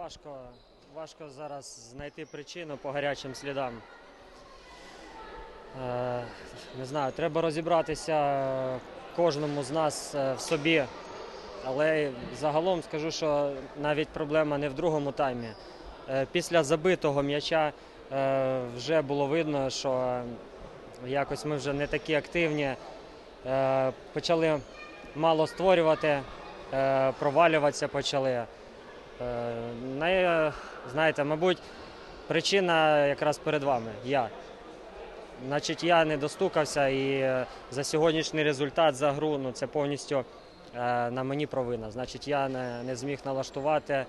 Важко, важко зараз знайти причину по гарячим слідам. Е, не знаю, треба розібратися кожному з нас е, в собі. Але загалом скажу, що навіть проблема не в другому таймі. Е, Після забитого м'яча вже було видно, що якось ми вже не такі активні. Почали мало створювати, провалюватися почали. Е, най- знаєте, мабуть, причина якраз перед вами. Я. Значить, я не достукався і е, за сьогоднішній результат за гру ну, це повністю е, на мені провина. Значить, я не, не зміг налаштувати,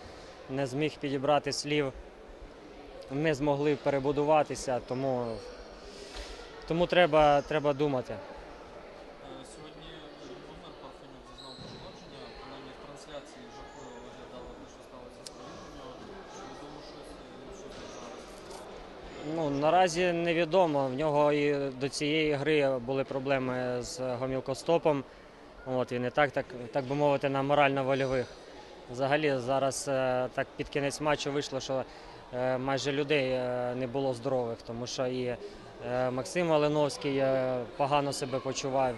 не зміг підібрати слів, не змогли перебудуватися, тому, тому треба, треба думати. Ну, наразі невідомо. В нього і до цієї гри були проблеми з гомілкостопом. От, він і так, так, так би мовити, на морально-вольових. Взагалі зараз е, так під кінець матчу вийшло, що е, майже людей е, не було здорових, тому що і Максим Малиновський е, погано себе почував,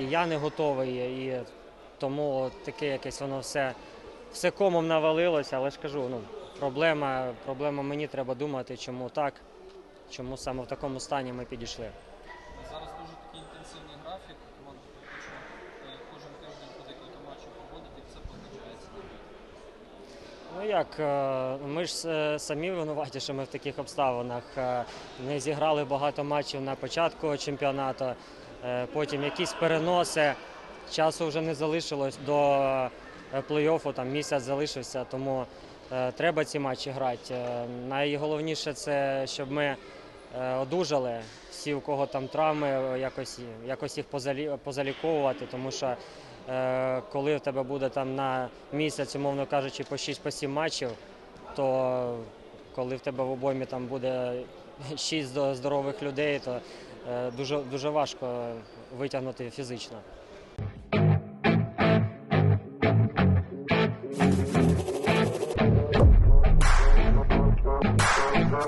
і я не готовий. І тому таке якесь воно все, все комом навалилося, але ж кажу, ну, проблема, проблема мені треба думати, чому так, чому саме в такому стані ми підійшли. Зараз дуже такий інтенсивний графік. Команда фактично е, кожен тиждень по декілька матчів проводить, як це позначається. Ну як, е, ми ж е, самі винуваті, що ми в таких обставинах не зіграли багато матчів на початку чемпіонату, потім якісь переноси. Часу вже не залишилось до плей-оффу, там місяць залишився, тому треба ці матчі грати. Е, Найголовніше це, щоб ми е, одужали. Всі, у кого там травми, е, якось, якось їх позаліковувати, тому що е, коли в тебе буде там на місяць, умовно кажучи, по 6-7 матчів, то коли в тебе в обоймі там буде 6 здорових людей, то е, дуже, дуже важко витягнути фізично.